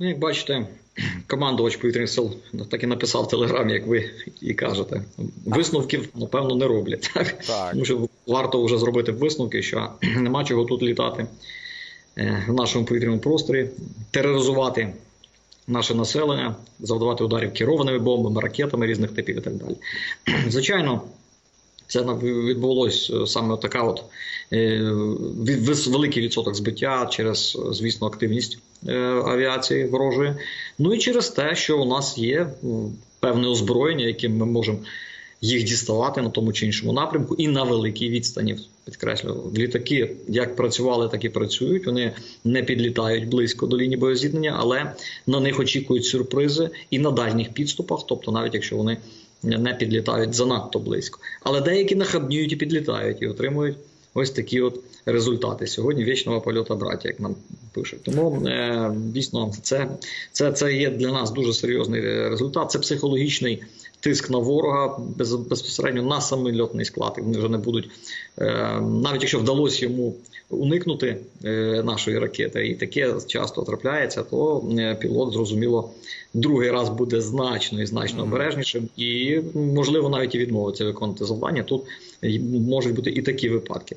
Ну, як бачите, командувач повітряних сил так і написав в телеграмі, як ви і кажете. Висновків, напевно, не роблять. Так? Так. Тому що варто вже зробити висновки, що нема чого тут літати е, в нашому повітряному просторі, тероризувати наше населення, завдавати ударів керованими бомбами, ракетами різних типів і так далі. Звичайно, це відбулось е, саме така от е, великий відсоток збиття через, звісно, активність е, авіації ворожої. Ну і через те, що у нас є певне озброєння, яким ми можемо їх діставати на тому чи іншому напрямку, і на великій відстані. Підкреслю, літаки як працювали, так і працюють. Вони не підлітають близько до лінії боєзіткнення, але на них очікують сюрпризи і на дальніх підступах, тобто навіть якщо вони не підлітають занадто близько. Але деякі нахабнюють і підлітають і отримують ось такі от результати. Сьогодні вічного польоту браті, як нам пишуть. Тому е, дійсно це, це, це є для нас дуже серйозний результат. Це психологічний тиск на ворога без, безпосередньо на самольотний склад. І вони вже не будуть, е, навіть якщо вдалося йому уникнути е, нашої ракети, і таке часто трапляється, то е, пілот зрозуміло другий раз буде значно і значно обережнішим, і можливо навіть і відмовиться виконувати завдання. Тут можуть бути і такі випадки.